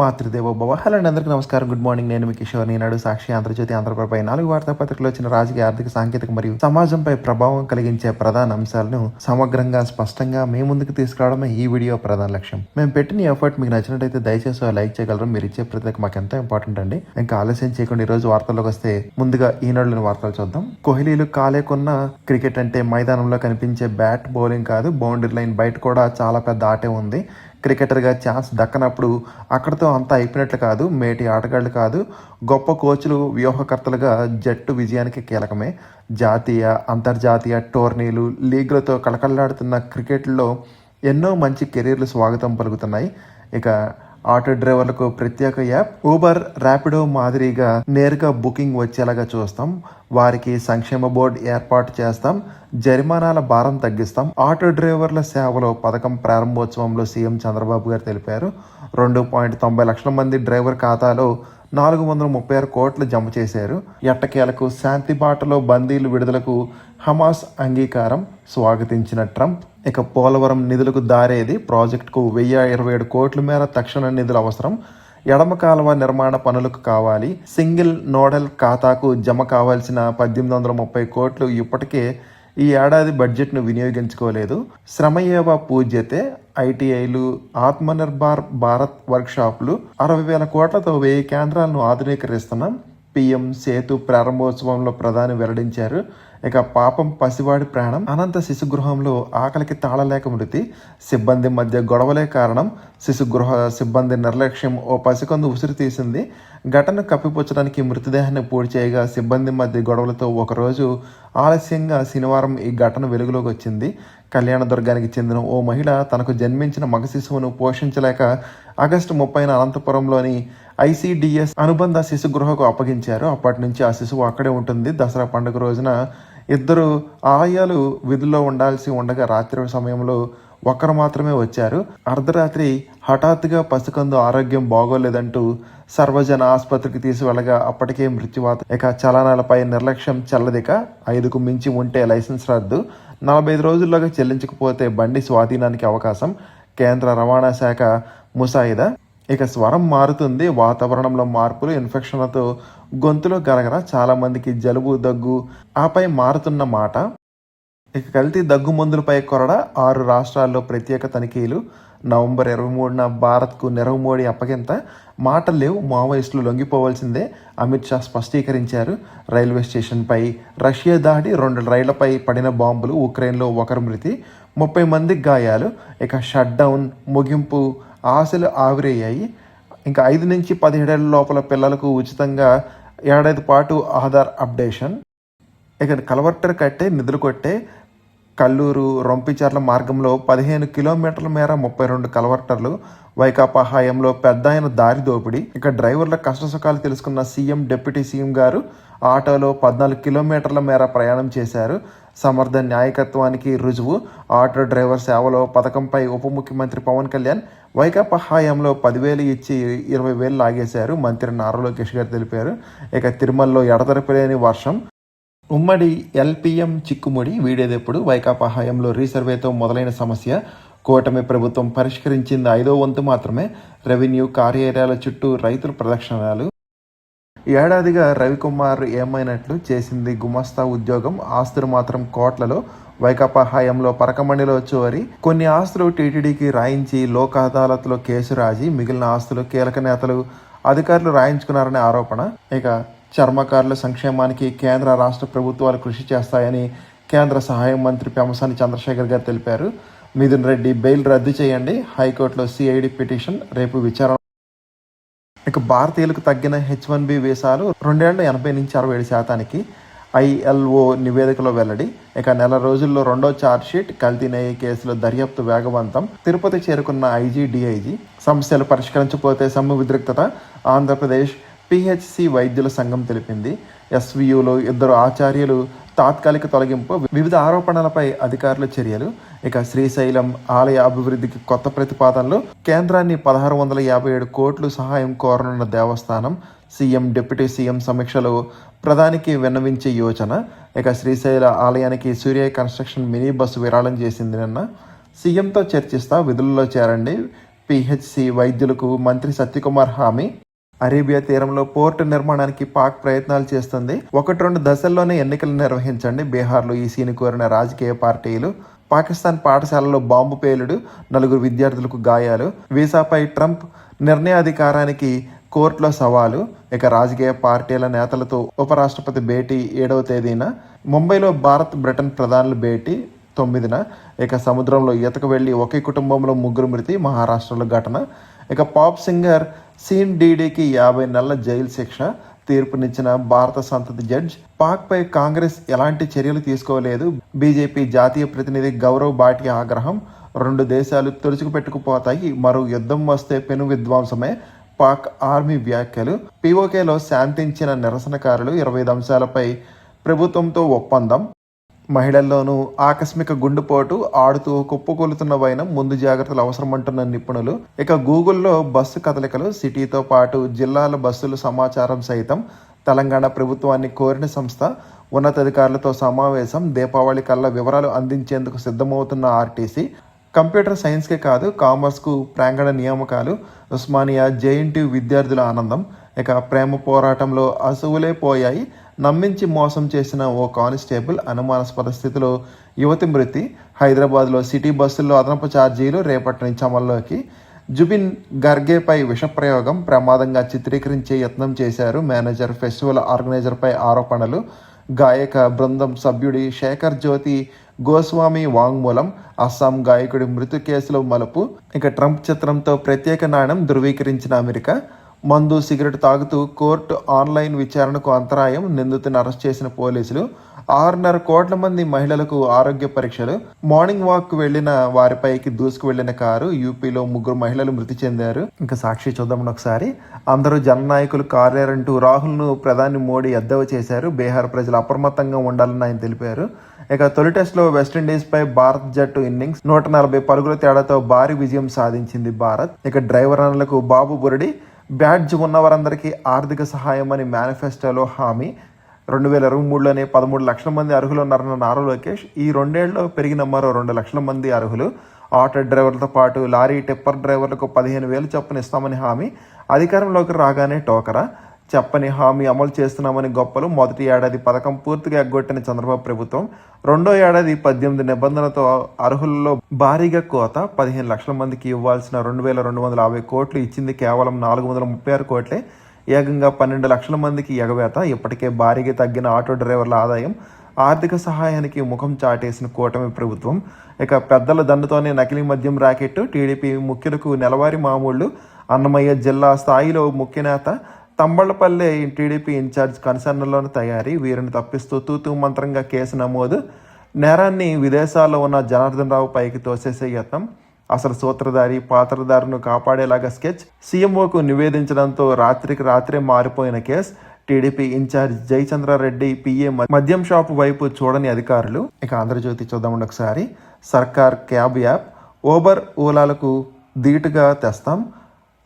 మాతృదేవో భవ. హలో అండి అందరికీ నమస్కారం. గుడ్ మార్నింగ్ నేను మీ కిషోర్ ఈనాడు సాక్షి ఆంధ్రజ్యోతి ఆంధ్రప్రభపై నాలుగు వార్తాపత్రికలు వచ్చిన రాజకీయ ఆర్థిక సాంకేతిక మరియు సమాజంపై ప్రభావం కలిగించే ప్రధాన అంశాలను సమగ్రంగా స్పష్టంగా మీ ముందుకు తీసుకురావడమే ఈ వీడియో ప్రధాన లక్ష్యం. మేము పెట్టిన ఎఫర్ట్ మీకు నచ్చినట్టయితే దయచేసి లైక్ చేయగలరు. మీరు ఇచ్చే ప్రతి మాకు ఎంతో ఇంపార్టెంట్ అండి. ఇంకా ఆలస్యం చేయకుండా ఈ రోజు వార్తల్లోకి వస్తే ముందుగా ఈనాడులోని వార్తలు చూద్దాం. కోహ్లీలు కాలేకున్న క్రికెట్ అంటే మైదానంలో కనిపించే బ్యాట్ బౌలింగ్ కాదు. బౌండరీ లైన్ బయట కూడా చాలా పెద్ద ఆటే ఉంది. క్రికెటర్గా ఛాన్స్ దక్కనప్పుడు అక్కడితో అంతా అయిపోయినట్లు కాదు మేటి ఆటగాళ్ళు కాదు గొప్ప కోచ్లు వ్యూహకర్తలుగా జట్టు విజయానికి కీలకమే. జాతీయ అంతర్జాతీయ టోర్నీలు లీగ్లతో కళకళలాడుతున్న క్రికెట్లో ఎన్నో మంచి కెరీర్లు స్వాగతం పలుకుతున్నాయి. ఇక ఆటో డ్రైవర్లకు ప్రత్యేక యాప్. ఊబర్ ర్యాపిడో మాదిరిగా నేరుగా బుకింగ్ వచ్చేలాగా చూస్తాం. వారికి సంక్షేమ బోర్డు ఏర్పాటు చేస్తాం. జరిమానాల భారం తగ్గిస్తాం. ఆటో డ్రైవర్ల సేవలో పథకం ప్రారంభోత్సవంలో సీఎం చంద్రబాబు గారు తెలిపారు. రెండు పాయింట్ తొంభై లక్షల మంది డ్రైవర్ ఖాతాలో నాలుగు వందల ముప్పై ఆరు కోట్లు జమ చేశారు. ఎట్టకేలకు శాంతి బాటలో బందీలు విడుదలకు హమాస్ అంగీకారం స్వాగతించిన ట్రంప్ ఇక పోలవరం నిధులకు దారేది ప్రాజెక్టుకు వెయ్యి ఇరవై ఏడు కోట్ల మేర తక్షణ నిధులు అవసరం ఎడమ కాలువ నిర్మాణ పనులకు కావాలి సింగిల్ నోడల్ ఖాతాకు జమ కావాల్సిన పద్దెనిమిది వందల ముప్పై కోట్లు ఇప్పటికే ఈ ఏడాది బడ్జెట్ను వినియోగించుకోలేదు. శ్రమయేవ పూజ్యతే ఐటీఐలు ఆత్మనిర్భర్ భారత్ వర్క్షాప్లు అరవై వేల కోట్లతో వెయ్యి కేంద్రాలను ఆధునీకరిస్తున్నాం. పిఎం సేతు ప్రారంభోత్సవంలో ప్రధాని వెల్లడించారు. ఇక పాపం పసివాడి ప్రాణం అనంత శిశుగృహంలో ఆకలికి తాళలేక మృతి సిబ్బంది మధ్య గొడవలే కారణం శిశుగృహ సిబ్బంది నిర్లక్ష్యం ఓ పసికందు ఉసిరి తీసింది. ఘటన కప్పిపుచ్చడానికి మృతదేహాన్ని పూడి చేయగా సిబ్బంది మధ్య గొడవలతో ఒకరోజు ఆలస్యంగా శనివారం ఈ ఘటన వెలుగులోకి వచ్చింది. కళ్యాణదుర్గానికి చెందిన ఓ మహిళ తనకు జన్మించిన మగ శిశువును పోషించలేక ఆగస్టు ముప్పైన అనంతపురంలోని ఐసీడిఎస్ అనుబంధ శిశుగృహకు అప్పగించారు. అప్పటి నుంచి ఆ శిశువు అక్కడే ఉంటుంది. దసరా పండుగ రోజున ఇద్దరు ఆయాలు విధుల్లో ఉండాల్సి ఉండగా రాత్రి సమయంలో ఒక్కరు మాత్రమే వచ్చారు. అర్ధరాత్రి హఠాత్తుగా పసికందు ఆరోగ్యం బాగోలేదంటూ సర్వజన ఆసుపత్రికి తీసుకువెళ్ళగా అప్పటికే మృత్యువాత. ఇక చలనాలపై నిర్లక్ష్యం చల్లదిక. ఐదుకు మించి ఉంటే లైసెన్స్ రద్దు. నలభై ఐదు రోజుల్లోగా చెల్లించకపోతే బండి స్వాధీనానికి అవకాశం. కేంద్ర రవాణా శాఖ ముసాయిదా. ఇక స్వరం మారుతుంది వాతావరణంలో మార్పులు ఇన్ఫెక్షన్లతో గొంతులో గరగర చాలామందికి జలుబు దగ్గు ఆపై మారుతున్న మాట. ఇక కల్తీ దగ్గు మందులపై కొరడ ఆరు రాష్ట్రాల్లో ప్రత్యేక తనిఖీలు. నవంబర్ ఇరవై మూడున భారత్కు నిరవ్ మోడీ అప్పగింత. మాటలు లేవు మావోయిస్టులు లొంగిపోవాల్సిందే అమిత్ షా స్పష్టీకరించారు. రైల్వే స్టేషన్పై రష్యా దాడి రెండు రైళ్ళపై పడిన బాంబులు ఉక్రెయిన్లో ఒకరు మృతి ముప్పై మందికి గాయాలు. ఇక షట్ డౌన్ ముగింపు ఆశలు ఆవిరయ్యాయి. ఇంకా ఐదు నుంచి పదిహేడేళ్ళ లోపల పిల్లలకు ఉచితంగా ఏడాది పాటు ఆధార్ అప్డేషన్. ఇక కలవర్టర్ కట్టే నిధులు కొట్టే కల్లూరు రొంపిచర్ల మార్గంలో పదిహేను కిలోమీటర్ల మేర ముప్పై రెండు కలవర్టర్లు వైకాపా హయాంలో పెద్ద ఆయన దారి దోపిడీ. ఇక డ్రైవర్ల కష్టసుఖాలు తెలుసుకున్న సీఎం డిప్యూటీ సీఎం గారు ఆటోలో పద్నాలుగు కిలోమీటర్ల మేర ప్రయాణం చేశారు. సమర్థ న్యాయకత్వానికి రుజువు. ఆటో డ్రైవర్ సేవలో పథకంపై ఉప ముఖ్యమంత్రి పవన్ కళ్యాణ్ వైకాపా హయాంలో పదివేలు ఇచ్చి ఇరవై వేలు లాగేశారు మంత్రి నారా లోకేష్ గారు తెలిపారు. ఇక తిరుమలలో ఎడతెరపలేని వర్షం. ఉమ్మడి ఎల్పిఎం చిక్కుముడి వీడేదెప్పుడు వైకాపా హయాంలో రీసర్వేతో మొదలైన సమస్య కూటమి ప్రభుత్వం పరిష్కరించింది ఐదో వంతు మాత్రమే. రెవెన్యూ కార్యాలయాల చుట్టూ రైతుల ప్రదక్షిణాలు. ఏడాదిగా రవికుమార్ ఏమైనట్లు చేసింది గుమస్తా ఉద్యోగం. ఆస్తులు మాత్రం కోట్లలో. వైకాపా హయాంలో పరకమండిలో చోరి. కొన్ని ఆస్తులు టీటీడీకి రాయించి లోక్ అదాలత్లో కేసు రాజీ. మిగిలిన ఆస్తులు కీలక నేతలు అధికారులు రాయించుకున్నారనే ఆరోపణ. ఇక చర్మకారుల సంక్షేమానికి కేంద్ర రాష్ట్ర ప్రభుత్వాలు కృషి చేస్తాయని కేంద్ర సహాయ మంత్రి పెమసాని చంద్రశేఖర్ గారు తెలిపారు. మిథున్ రెడ్డి బెయిల్ రద్దు చేయండి. హైకోర్టులో సిఐడి పిటిషన్ రేపు విచారణ. ఇక భారతీయులకు తగ్గిన హెచ్ వన్ బి వీసాలు రెండేళ్ళ ఎనభై నుంచి అరవై ఏడు శాతానికి ఐఎల్ఓ నివేదికలో వెల్లడి. ఇక నెల రోజుల్లో రెండో ఛార్జ్షీట్ కల్తీ కేసులో దర్యాప్తు వేగవంతం. తిరుపతి చేరుకున్న ఐజీ డిఐజీ సమస్యలు పరిష్కరించకపోతే సమ్ము విద్రిక్తత ఆంధ్రప్రదేశ్ పిహెచ్సి వైద్యుల సంఘం తెలిపింది. ఎస్వియులో ఇద్దరు ఆచార్యులు తాత్కాలిక తొలగింపు వివిధ ఆరోపణలపై అధికారుల చర్యలు. ఇక శ్రీశైలం ఆలయ అభివృద్ధికి కొత్త ప్రతిపాదనలు. కేంద్రాన్ని పదహారు వందల యాభై ఏడు కోట్లు సహాయం కోరనున్న దేవస్థానం సీఎం డిప్యూటీ సీఎం సమీక్షలో ప్రధానికి విన్నవించే యోచన. ఇక శ్రీశైల ఆలయానికి సూర్య కన్స్ట్రక్షన్ మినీ బస్సు విరాళం చేసింది నిన్న సీఎంతో చర్చిస్తా విధుల్లో చేరండి. పిహెచ్సి వైద్యులకు మంత్రి సత్యకుమార్ హామీ. అరేబియా తీరంలో పోర్టు నిర్మాణానికి పాక్ ప్రయత్నాలు చేస్తుంది. ఒకటి రెండు దశల్లోనే ఎన్నికలు నిర్వహించండి. బీహార్లో ఈసీని కోరిన రాజకీయ పార్టీలు పాకిస్తాన్ పాఠశాలలో బాంబు పేలుడు నలుగురు విద్యార్థులకు గాయాలు వీసాపై ట్రంప్ నిర్ణయాధికారానికి కోర్టులో సవాలు. ఇక రాజకీయ పార్టీల నేతలతో ఉపరాష్ట్రపతి భేటీ ఏడవ తేదీన ముంబైలో భారత్ బ్రిటన్ ప్రధానుల భేటీ తొమ్మిదిన ఇక సముద్రంలో ఈతకు వెళ్ళి ఒకే కుటుంబంలో ముగ్గురు మృతి మహారాష్ట్రలో ఘటన. ఇక పాప్ సింగర్ సీన్ డీడీకి యాభై నెలల జైలు శిక్ష తీర్పునిచ్చిన భారత సంతతి జడ్జ్ పాక్పై కాంగ్రెస్ ఎలాంటి చర్యలు తీసుకోలేదు. బీజేపీ జాతీయ ప్రతినిధి గౌరవ్ బాటి ఆగ్రహం రెండు దేశాలు తుడుచుకు పెట్టుకుపోతాయి మరో యుద్ధం వస్తే పెను విధ్వంసమే. పాక్ ఆర్మీ వ్యాఖ్యలు పీఓకేలో శాంతించిన నిరసనకారులు ఇరవై ఐదు అంశాలపై ప్రభుత్వంతో ఒప్పందం. మహిళల్లోనూ ఆకస్మిక గుండెపోటు ఆడుతూ కుప్పకూలుతున్న వైనం ముందు జాగ్రత్తలు అవసరమంటున్న నిపుణులు. ఇక గూగుల్లో బస్సు కదలికలు సిటీతో పాటు జిల్లాల బస్సులు సమాచారం సైతం తెలంగాణ ప్రభుత్వాన్ని కోరిన సంస్థ ఉన్నతాధికారులతో సమావేశం దీపావళి కల్లా వివరాలు అందించేందుకు సిద్ధమవుతున్న ఆర్టీసీ కంప్యూటర్ సైన్స్కే కాదు కామర్స్కు ప్రాంగణ నియామకాలు. ఉస్మానియా జేఎన్టీయు విద్యార్థుల ఆనందం. ఇక ప్రేమ పోరాటంలో అసువులే పోయాయి. నమ్మించి మోసం చేసిన ఓ కానిస్టేబుల్ అనుమానాస్పద స్థితిలో యువతి మృతి. హైదరాబాద్లో సిటీ బస్సుల్లో అదనపు ఛార్జీలు రేపటి నుంచి అమల్లోకి. జుబిన్ గర్గేపై విషప్రయోగం ప్రమాదంగా చిత్రీకరించే యత్నం చేశారు మేనేజర్. ఫెస్టివల్ ఆర్గనైజర్పై ఆరోపణలు. గాయక బృందం సభ్యుడి శేఖర్ జ్యోతి గోస్వామి వాంగ్మూలం అస్సాం గాయకుడి మృతి కేసులో మలుపు ఇక ట్రంప్ చిత్రంతో ప్రత్యేక నాణ్యం ధృవీకరించిన అమెరికా మందు సిగరెట్ తాగుతూ కోర్టు ఆన్లైన్ విచారణకు అంతరాయం నిందితుని అరెస్ట్ చేసిన పోలీసులు ఆరున్నర కోట్ల మంది మహిళలకు ఆరోగ్య పరీక్షలు మార్నింగ్ వాక్ వెళ్ళిన వారిపైకి దూసుకు వెళ్ళిన కారు యూపీలో ముగ్గురు మహిళలు మృతి చెందారు. ఇంకా సాక్షి చూద్దామని ఒకసారి. అందరూ జననాయకులు కారేరంటూ రాహుల్ను ప్రధాని మోడీ ఎద్దవ చేశారు. బీహార్ ప్రజలు అప్రమత్తంగా ఉండాలని ఆయన తెలిపారు. ఇక తొలి టెస్ట్లో వెస్టిండీస్ పై భారత్ జట్టు ఇన్నింగ్స్. నూట నలభై పరుగుల తేడాతో భారీ విజయం సాధించింది భారత్. ఇక డ్రైవర్ రన్లకు బాబు బురడి బ్యాడ్జ్ ఉన్నవారందరికీ ఆర్థిక సహాయం అని మేనిఫెస్టోలో హామీ. రెండు వేల ఇరవై మూడులోనే పదమూడు లక్షల మంది అర్హులు ఉన్నారన్న నారా లోకేష్ ఈ రెండేళ్ళలో పెరిగిన మరో రెండు లక్షల మంది అర్హులు. ఆటో డ్రైవర్లతో పాటు లారీ టిప్పర్ డ్రైవర్లకు పదిహేను వేలు చొప్పున ఇస్తామని హామీ. అధికారంలోకి రాగానే టోకరా. చెప్పని హామీ అమలు చేస్తున్నామని గొప్పలు మొదటి ఏడాది పథకం పూర్తిగా ఎగ్గొట్టిన చంద్రబాబు ప్రభుత్వం రెండో ఏడాది పద్దెనిమిది నిబంధనలతో అర్హులలో భారీగా కోత పదిహేను లక్షల మందికి ఇవ్వాల్సిన రెండు వేల రెండు వందల యాభై కోట్లు ఇచ్చింది కేవలం నాలుగు వందల ముప్పై ఆరు కోట్లే. ఏకంగా పన్నెండు లక్షల మందికి ఎగవేత ఇప్పటికే భారీగా తగ్గిన ఆటో డ్రైవర్ల ఆదాయం ఆర్థిక సహాయానికి ముఖం చాటేసిన కూటమి ప్రభుత్వం. ఇక పెద్దల దండుతోనే నకిలీ మద్యం రాకెట్ టీడీపీ ముఖ్యులకు నెలవారీ మామూళ్ళు అన్నమయ్య జిల్లా స్థాయిలో ముఖ్య నేత తంబళ్ళపల్లె టీడీపీ ఇన్ఛార్జ్ కన్సర్న్లోని తయారీ వీరిని తప్పిస్తూ తూతు మంత్రంగా కేసు నమోదు నేరాన్ని విదేశాల్లో ఉన్న జనార్దన్ రావు పైకి తోసేసే యత్నం అసలు సూత్రధారి పాత్రధారును కాపాడేలాగా స్కెచ్ సీఎంఓకు నివేదించడంతో రాత్రికి రాత్రే మారిపోయిన case TDP incharge Jayachandra Reddy PA మద్యం షాపు వైపు చూడని అధికారులు. ఇక ఆంధ్రజ్యోతి చూద్దామండి ఒకసారి. సర్కార్ క్యాబ్ యాప్ ఓబర్ ఓలాలకు ధీటుగా తెస్తాం.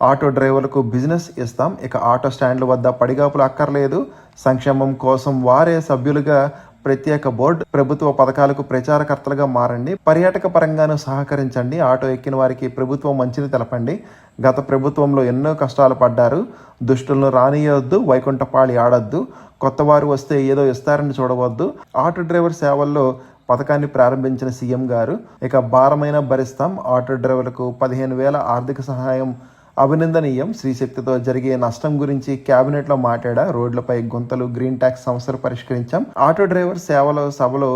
ఆటో డ్రైవర్లకు బిజినెస్ ఇస్తాం. ఇక ఆటో స్టాండ్ల వద్ద పడిగాపులు అక్కర్లేదు. సంక్షేమం కోసం వారే సభ్యులుగా ప్రత్యేక బోర్డు ప్రభుత్వ పథకాలకు ప్రచారకర్తలుగా మారండి. పర్యాటక పరంగాను సహకరించండి. ఆటో ఎక్కిన వారికి ప్రభుత్వం మంచిని తెలపండి. గత ప్రభుత్వంలో ఎన్నో కష్టాలు పడ్డారు. దుష్టులను రానియొద్దు. వైకుంఠపాళి ఆడొద్దు. కొత్త వారు వస్తే ఏదో ఇస్తారని చూడవద్దు. ఆటో డ్రైవర్ సేవల్లో పథకాన్ని ప్రారంభించిన సీఎం గారు ఇక భారమైన భరిస్తాం. ఆటో డ్రైవర్లకు పదిహేను వేల ఆర్థిక సహాయం అభినందనీయం. శ్రీశక్తితో జరిగే నష్టం గురించి కేబినెట్లో మాట్లాడా రోడ్లపై గుంతలు గ్రీన్ ట్యాక్స్ సమస్యలు పరిష్కరించాం. ఆటో డ్రైవర్ సేవల సభలో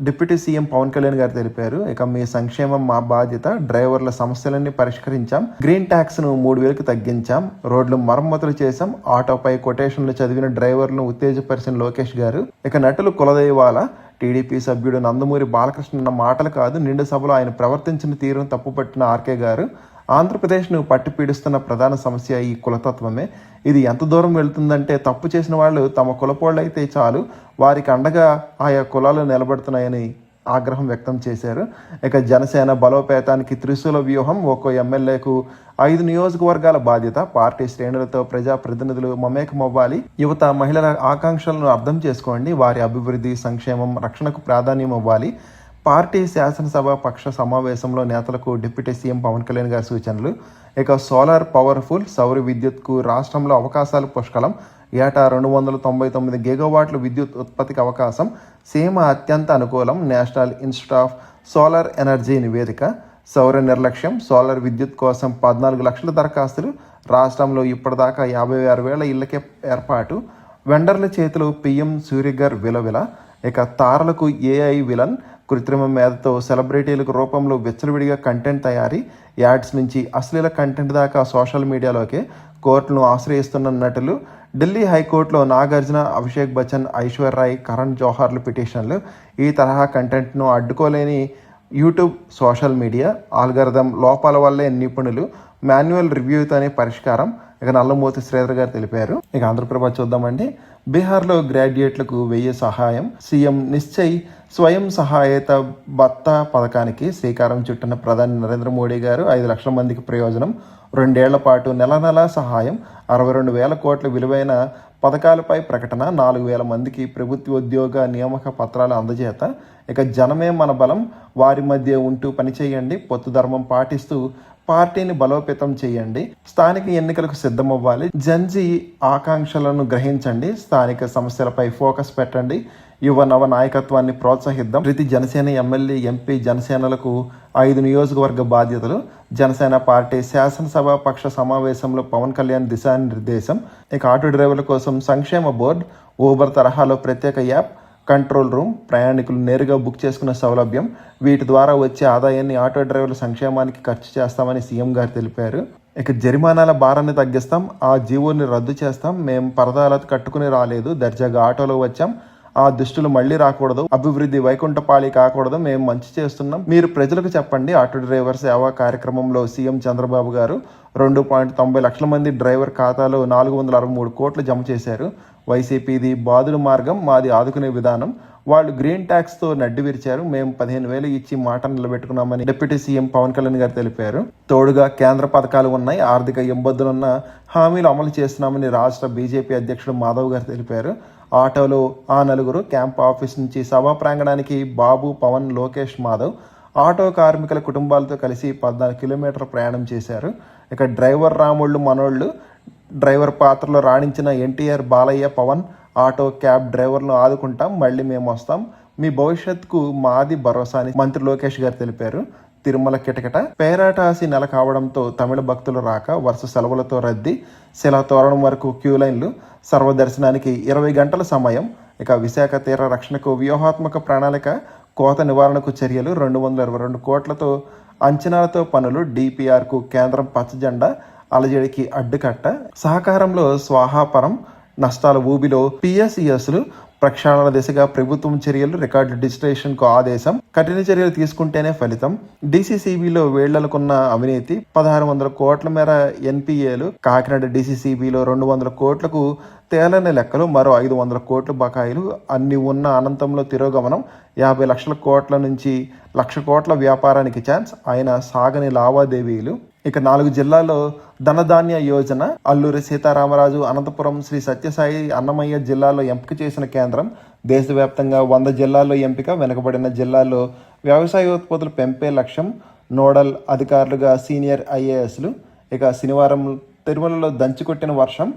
డిప్యూటీ సీఎం పవన్ కళ్యాణ్ గారు తెలిపారు. ఇక మీ సంక్షేమం మా బాధ్యత డ్రైవర్ల సమస్యలన్నీ పరిష్కరించాం. గ్రీన్ ట్యాక్స్ను మూడు వేలకు తగ్గించాం. రోడ్లు మరమ్మతులు చేశాం. ఆటోపై కొటేషన్లు చదివిన డ్రైవర్లను ఉత్తేజపరిచిన లోకేష్ గారు. ఇక నటులు కులదైవాల టీడీపీ సభ్యుడు నందమూరి బాలకృష్ణ మాటలు కాదు నిండు సభలో ఆయన ప్రవర్తించిన తీరును తప్పుపట్టిన ఆర్కే గారు. ఆంధ్రప్రదేశ్ను పట్టి పీడిస్తున్న ప్రధాన సమస్య ఈ కులతత్వమే. ఇది ఎంత దూరం వెళ్తుందంటే తప్పు చేసిన వాళ్ళు తమ కులపోళ్ళైతే చాలు వారికి అండగా ఆయా కులాలు నిలబడుతున్నాయని ఆగ్రహం వ్యక్తం చేశారు. ఇక జనసేన బలోపేతానికి త్రిశూల వ్యూహం ఒక్కో ఎమ్మెల్యేకు ఐదు నియోజకవర్గాల బాధ్యత పార్టీ శ్రేణులతో ప్రజాప్రతినిధులు మమేకమవ్వాలి. యువత మహిళల ఆకాంక్షలను అర్థం చేసుకోండి వారి అభివృద్ధి సంక్షేమం రక్షణకు ప్రాధాన్యం ఇవ్వాలి పార్టీ శాసనసభ పక్ష సమావేశంలో నేతలకు డిప్యూటీ సీఎం పవన్ కళ్యాణ్ గారి సూచనలు. ఇక సోలార్ పవర్ఫుల్ సౌర విద్యుత్కు రాష్ట్రంలో అవకాశాలు పుష్కలం. ఏటా రెండు వందల తొంభై తొమ్మిది గిగవాట్ల విద్యుత్ ఉత్పత్తికి అవకాశం. సీమ అత్యంత అనుకూలం National Institute of Solar Energy నివేదిక. సౌర నిర్లక్ష్యం సోలార్ విద్యుత్ కోసం పద్నాలుగు లక్షల దరఖాస్తులు. రాష్ట్రంలో ఇప్పటిదాకా యాభై ఆరు వేల ఇళ్ళకే ఏర్పాటు. వెండర్ల చేతులు పిఎం సూర్యగర్ విలవిల. ఇక తారలకు ఏఐ విలన్. కృత్రిమ మేధతో సెలబ్రిటీలకు రూపంలో విచ్చలవిడిగా కంటెంట్ తయారీ యాడ్స్ నుంచి అశ్లీల కంటెంట్ దాకా సోషల్ మీడియాలోకి కోర్టును ఆశ్రయిస్తున్న నటులు ఢిల్లీ హైకోర్టులో నాగార్జున అభిషేక్ బచ్చన్ ఐశ్వర్రాయ్ కరణ్ జోహార్ల పిటిషన్లు ఈ తరహా కంటెంట్ను అడ్డుకోలేని యూట్యూబ్ సోషల్ మీడియా ఆల్గర్థం లోపాల వల్లే నిపుణులు మాన్యువల్ రివ్యూతోనే పరిష్కారం. ఇక నల్లమూర్తి శ్రీధర్ గారు తెలిపారు. ఇక ఆంధ్రప్రభ చూద్దామండి. బీహార్లో గ్రాడ్యుయేట్లకు వెయ్యి సహాయం. సీఎం నిశ్చయ్ స్వయం సహాయత భత్తా పథకానికి శ్రీకారం చుట్టిన ప్రధాని నరేంద్ర మోడీ గారు ఐదు లక్షల మందికి ప్రయోజనం రెండేళ్ళ పాటు నెల నెలా సహాయం అరవై రెండు వేల కోట్ల విలువైన పథకాలపై ప్రకటన నాలుగు వేల మందికి ప్రభుత్వ ఉద్యోగ నియామక పత్రాలు అందజేత. ఇక జనమే మన బలం వారి మధ్య ఉంటూ పనిచేయండి పొత్తు ధర్మం పాటిస్తూ పార్టీని బలోపేతం చేయండి స్థానిక ఎన్నికలకు సిద్ధమవ్వాలి జన్జీ ఆకాంక్షలను గ్రహించండి స్థానిక సమస్యలపై ఫోకస్ పెట్టండి యువ నవ నాయకత్వాన్ని ప్రోత్సహిద్దాం. ప్రతి జనసేన ఎమ్మెల్యే ఎంపీ జనసేనలకు ఐదు నియోజకవర్గ బాధ్యతలు. జనసేన పార్టీ శాసనసభ పక్ష సమావేశంలో పవన్ కళ్యాణ్ దిశానిర్దేశం. ఇక ఆటో డ్రైవర్ల కోసం సంక్షేమ బోర్డు ఊబర్ తరహాలో ప్రత్యేక యాప్ కంట్రోల్ రూమ్ ప్రయాణికులు నేరుగా బుక్ చేసుకున్న సౌలభ్యం. వీటి ద్వారా వచ్చే ఆదాయాన్ని ఆటో డ్రైవర్ల సంక్షేమానికి ఖర్చు చేస్తామని సీఎం గారు తెలిపారు. ఇక జరిమానాల భారాన్ని తగ్గిస్తాం. ఆ జీవోని రద్దు చేస్తాం. మేము పరదాలతో కట్టుకుని రాలేదు. దర్జాగా ఆటోలో వచ్చాం. ఆ దుష్టులు మళ్ళీ రాకూడదు. అభివృద్ధి వైకుంఠపాళి కాకూడదు. మేము మంచి చేస్తున్నాం. మీరు ప్రజలకు చెప్పండి. ఆటో డ్రైవర్ సేవా కార్యక్రమంలో సీఎం చంద్రబాబు గారు రెండు పాయింట్ తొంభై లక్షల మంది డ్రైవర్ ఖాతాలో నాలుగు వందల అరవై మూడు కోట్లు జమ చేశారు. వైసీపీది బాదుడు మార్గం మాది ఆదుకునే విధానం. వాళ్ళు గ్రీన్ ట్యాక్స్తో నడ్డి విరిచారు. మేము పదిహేను వేలు ఇచ్చి మాట నిలబెట్టుకున్నామని డిప్యూటీ సీఎం పవన్ కళ్యాణ్ గారు తెలిపారు. తోడుగా కేంద్ర పథకాలు ఉన్నాయి. ఆర్థిక ఇబ్బందులున్న హామీలు అమలు చేస్తున్నామని రాష్ట్ర బీజేపీ అధ్యక్షుడు మాధవ్ గారు తెలిపారు. ఆటోలో ఆ నలుగురు క్యాంప్ ఆఫీస్ నుంచి సభా ప్రాంగణానికి బాబు పవన్ లోకేష్ మాధవ్ ఆటో కార్మికుల కుటుంబాలతో కలిసి పద్నాలుగు కిలోమీటర్ ప్రయాణం చేశారు. ఇక డ్రైవర్ రాముళ్ళు మనోళ్ళు డ్రైవర్ పాత్రలో రాణించిన ఎన్టీఆర్ బాలయ్య పవన్ ఆటో క్యాబ్ డ్రైవర్లను ఆదుకుంటాం. మళ్ళీ మేము వస్తాం. మీ భవిష్యత్తుకు మాది భరోసా అని మంత్రి లోకేష్ గారు తెలిపారు. తిరుమల కిటకిట. పేరాటాసి నెల కావడంతో తమిళ భక్తులు రాక వరుస సెలవులతో రద్దీ. శిలా తోరణం వరకు క్యూ లైన్లు. సర్వదర్శనానికి ఇరవై గంటల సమయం. ఇక విశాఖ తీర రక్షణకు వ్యూహాత్మక ప్రణాళిక. కోత నివారణకు చర్యలు రెండు వందల ఇరవై రెండు కోట్లతో. అంచనాలతో పనులు డిపిఆర్కు కేంద్రం పచ్చజెండా. అలజడికి అడ్డుకట్ట. సహకారంలో స్వాహాపరం. నష్టాల ఊబిలో పిఎస్ఈఎస్లు. ప్రక్షాళన దిశగా ప్రభుత్వం చర్యలు రికార్డు డిజిటేషన్కు ఆదేశం కఠిన చర్యలు తీసుకుంటేనే ఫలితం. డీసీసీబీలో వేళ్ళకున్న అవినీతి పదహారు వందల కోట్ల మేర ఎన్పిఏలు కాకినాడ డీసీసీబీలో రెండు వందల కోట్లకు తేలని లెక్కలు మరో ఐదు వందల కోట్ల బకాయిలు అన్ని ఉన్న అనంతంలో తిరోగమనం యాభై లక్షల కోట్ల నుంచి లక్ష కోట్ల వ్యాపారానికి ఛాన్స్ ఆయన సాగని లావాదేవీలు. ఇక నాలుగు జిల్లాల్లో ధనధాన్య యోజన అల్లూరి సీతారామరాజు అనంతపురం శ్రీ సత్యసాయి అన్నమయ్య జిల్లాలో ఎంపిక చేసిన కేంద్రం దేశవ్యాప్తంగా వంద జిల్లాల్లో ఎంపిక వెనుకబడిన జిల్లాల్లో వ్యవసాయ ఉత్పత్తులు పెంపే లక్ష్యం నోడల్ అధికారులుగా సీనియర్ ఐఏఎస్లు. ఇక శనివారం తిరుమలలో దంచికొట్టిన వర్షం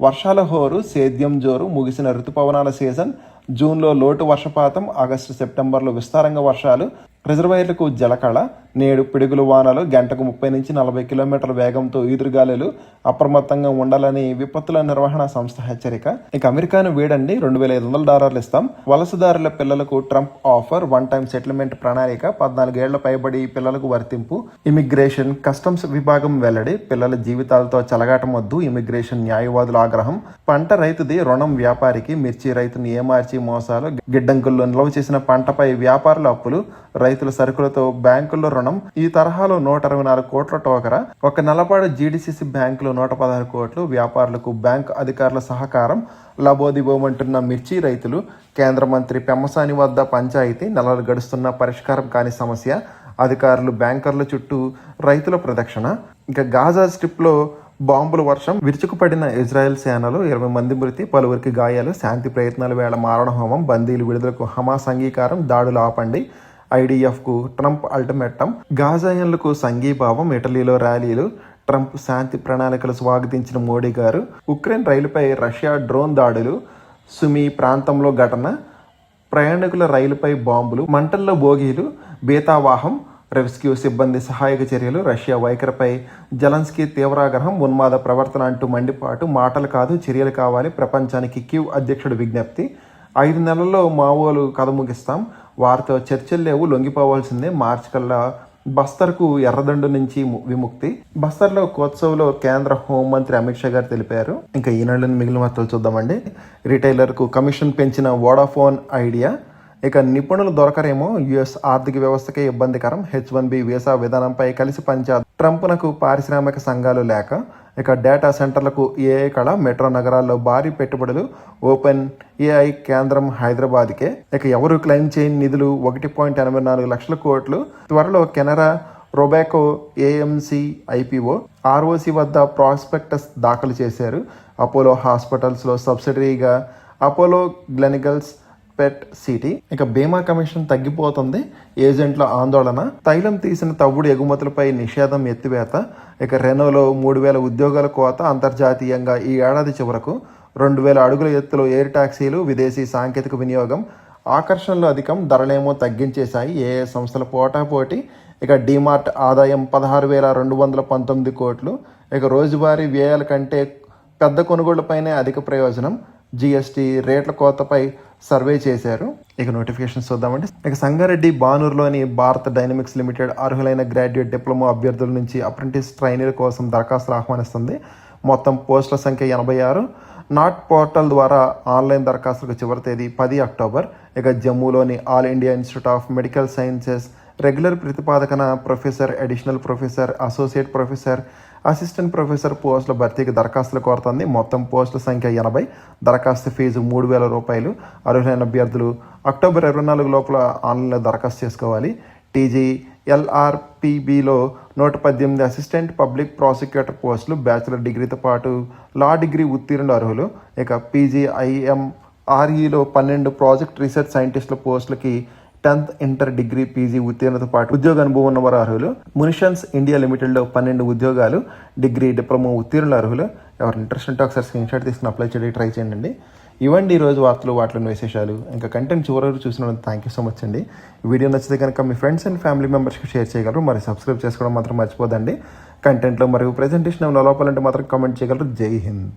వర్షాల హోరు సేద్యం జోరు ముగిసిన ఋతుపవనాల సీజన్ జూన్లో లోటు వర్షపాతం ఆగస్టు సెప్టెంబర్లో విస్తారంగా వర్షాలు రిజర్వాయర్లకు జలకళ నేడు పిడుగులు వానలు గంటకు ముప్పై నుంచి నలభై కిలోమీటర్ల వేగంతో ఈదురుగాలులు అప్రమత్తంగా ఉండాలని విపత్తుల నిర్వహణ సంస్థ హెచ్చరిక. ఇక అమెరికాను వీడండి రెండు వేల ఐదు వందల డాలర్లు ఇస్తాం. వలసదారుల పిల్లలకు Trump offer one time settlement ప్రణాళిక పద్నాలుగేళ్ళ పైబడి పిల్లలకు వర్తింపు. ఇమిగ్రేషన్ కస్టమ్స్ విభాగం వెల్లడి పిల్లల జీవితాలతో చలగాటమొద్దు వద్దు ఇమిగ్రేషన్ న్యాయవాదుల ఆగ్రహం. పంట రైతుది రుణం వ్యాపారికి మిర్చి రైతును ఏమార్చి మోసాలు. గిడ్డంకుల్లో నిల్వ చేసిన పంటపై వ్యాపారుల అప్పులు. రైతుల సరుకులతో బ్యాంకుల్లో కారణం ఈ తరహాలో నూట అరవై నాలుగు కోట్ల టోకర ఒక నెలపాటు జీడిసిసి బ్యాంకులో నూట పదహారు కోట్లు వ్యాపారులకు బ్యాంక్ అధికారుల సహకారం లబోదిబోమంటున్న మిర్చి రైతులు కేంద్ర మంత్రి పెమ్మసాని వద్ద పంచాయతీ నెలలు గడుస్తున్న పరిష్కారం కాని సమస్య అధికారులు బ్యాంకర్ల చుట్టూ రైతుల ప్రదక్షిణ. ఇంకా గాజా స్ట్రిప్లో బాంబుల వర్షం విరుచుకుపడిన ఇజ్రాయెల్ సేనలో ఇరవై మంది మృతి పలువురికి గాయాలు శాంతి ప్రయత్నాల వేళ మారణ హోమం బందీలు విడుదలకు హమాస్ అంగీకారం దాడులు ఆపండి. ఐడిఎఫ్కు ట్రంప్ అల్టిమేటం. గాజాయన్లకు సంఘీభావం ఇటలీలో ర్యాలీలు ట్రంప్ శాంతి ప్రణాళికలు స్వాగతించిన మోడీ గారు ఉక్రెయిన్ రైలుపై రష్యా డ్రోన్ దాడులు సుమి ప్రాంతంలో ఘటన ప్రయాణికుల రైలుపై బాంబులు మంటల్లో బోగీలు బేతావాహం రెస్క్యూ సిబ్బంది సహాయక చర్యలు రష్యా వైఖరిపై జలన్స్కీ తీవ్రాగ్రహం ఉన్మాద ప్రవర్తన అంటూ మండిపాటు మాటలు కాదు చర్యలు కావాలి ప్రపంచానికి క్యూ అధ్యక్షుడు విజ్ఞప్తి. ఐదు నెలల్లో మావోలు కథ ముగిస్తాం. వారితో చర్చలు లేవు లొంగిపోవాల్సిందే. మార్చి కల్లా బస్తర్కు ఎర్రదండు నుంచి విముక్తి. బస్తర్లో కోత్సవ్లో కేంద్ర హోంమంత్రి అమిత్ షా గారు తెలిపారు. ఇంకా ఈనాడులోని మిగిలిన వార్తలు చూద్దామండి. రిటైలర్కు కమిషన్ పెంచిన వోడాఫోన్ ఐడియా. ఇక నిపుణులు దొరకరేమో యుఎస్ ఆర్థిక వ్యవస్థకే ఇబ్బందికరం. హెచ్ వన్ బి వీసా విధానంపై కలిసి పనిచే ట్రంప్నకు పారిశ్రామిక సంఘాలు లేక ఇక డేటా సెంటర్లకు ఏఐ కళ మెట్రో నగరాల్లో భారీ పెట్టుబడులు ఓపెన్ ఏఐ కేంద్రం హైదరాబాద్కే. ఇక ఎవరు క్లెయిమ్ చేయని నిధులు ఒకటి పాయింట్ ఎనభై నాలుగు లక్షల కోట్లు. త్వరలో Canara Robeco AMC IPO ROC వద్ద ప్రాస్పెక్టస్ దాఖలు చేశారు. అపోలో హాస్పిటల్స్లో సబ్సిడరీగా అపోలో గ్లెనికల్స్ పెట్ సిటీ. ఇక బీమా కమిషన్ తగ్గిపోతుంది. ఏజెంట్ల ఆందోళన. తైలం తీసిన తవ్వుడు ఎగుమతులపై నిషేధం ఎత్తివేత. ఇక రెనోలో మూడు వేల ఉద్యోగాల కోత అంతర్జాతీయంగా ఈ ఏడాది చివరకు. రెండు వేల అడుగుల ఎత్తులో ఎయిర్ టాక్సీలు విదేశీ సాంకేతిక వినియోగం ఆకర్షణలు అధికం ధరలేమో తగ్గించేశాయి. ఏ సంస్థల పోటాపోటీ ఇక డిమార్ట్ ఆదాయం పదహారు వేల రెండు వందల పంతొమ్మిది కోట్లు. ఇక రోజువారీ వ్యయాల కంటే పెద్ద కొనుగోళ్ళపైనే అధిక ప్రయోజనం. జిఎస్టీ రేట్ల కోతపై సర్వే చేశారు. ఇక నోటిఫికేషన్స్ చూద్దామండి. ఇక సంగారెడ్డి బానూరులోని భారత్ డైనమిక్స్ లిమిటెడ్ అర్హులైన గ్రాడ్యుయేట్ డిప్లొమా అభ్యర్థుల నుంచి అప్రెంటిస్ ట్రైనీల కోసం దరఖాస్తులు ఆహ్వానిస్తుంది. మొత్తం పోస్టుల సంఖ్య ఎనభై ఆరు. నాట్ పోర్టల్ ద్వారా ఆన్లైన్ దరఖాస్తులకు చివరి తేదీ పది అక్టోబర్. ఇక జమ్మూలోని All India Institute of Medical Sciences regular ప్రతిపాదకన professor additional professor associate professor assistant professor పోస్టుల భర్తీకి దరఖాస్తులు కోరుతుంది. మొత్తం పోస్టుల సంఖ్య ఎనభై. దరఖాస్తు ఫీజు మూడు వేల రూపాయలు. అర్హులైన అభ్యర్థులు అక్టోబర్ ఇరవై నాలుగు లోపల ఆన్లైన్లో దరఖాస్తు చేసుకోవాలి. టీజీ ఎల్ఆర్పిబిలో నూట పద్దెనిమిది అసిస్టెంట్ పబ్లిక్ ప్రాసిక్యూటర్ పోస్టులు బ్యాచిలర్ డిగ్రీతో పాటు లా డిగ్రీ ఉత్తీర్ణులు అర్హులు. ఇక పీజీఐఎం ఆర్ఈలో పన్నెండు ప్రాజెక్ట్ రీసెర్చ్ సైంటిస్టుల పోస్టులకి టెన్త్ ఇంటర్ డిగ్రీ పీజీ ఉత్తీర్ణతో పాటు ఉద్యోగ అనుభవం ఉన్నవారు అర్హులు. మునిషన్స్ ఇండియా లిమిటెడ్లో పన్నెండు ఉద్యోగాలు డిగ్రీ డిప్లొమా ఉత్తీర్ణులు అర్హులు. ఎవరు ఇంట్రెస్ట్ ఉంటే ఒకసారి స్క్రీన్ షాట్ తీసుకుని అప్లై చేయడానికి ట్రై చేయండి. ఇవ్వండి ఈరోజు వార్తలు వాటిలోని విశేషాలు. ఇంకా కంటెంట్ చివరి చూసినందుకు థ్యాంక్ యూ సో మచ్ అండి. వీడియో నచ్చితే కనుక మీ ఫ్రెండ్స్ అండ్ ఫ్యామిలీ మెంబర్స్కి షేర్ చేయగలరు. మరి సబ్స్క్రైబ్ చేసుకోవడం మాత్రం మర్చిపోదండి. కంటెంట్లో మరియు ప్రజెంటేషన్ లోపాలంటే మాత్రం కామెంట్ చేయగలరు. జై హింద్.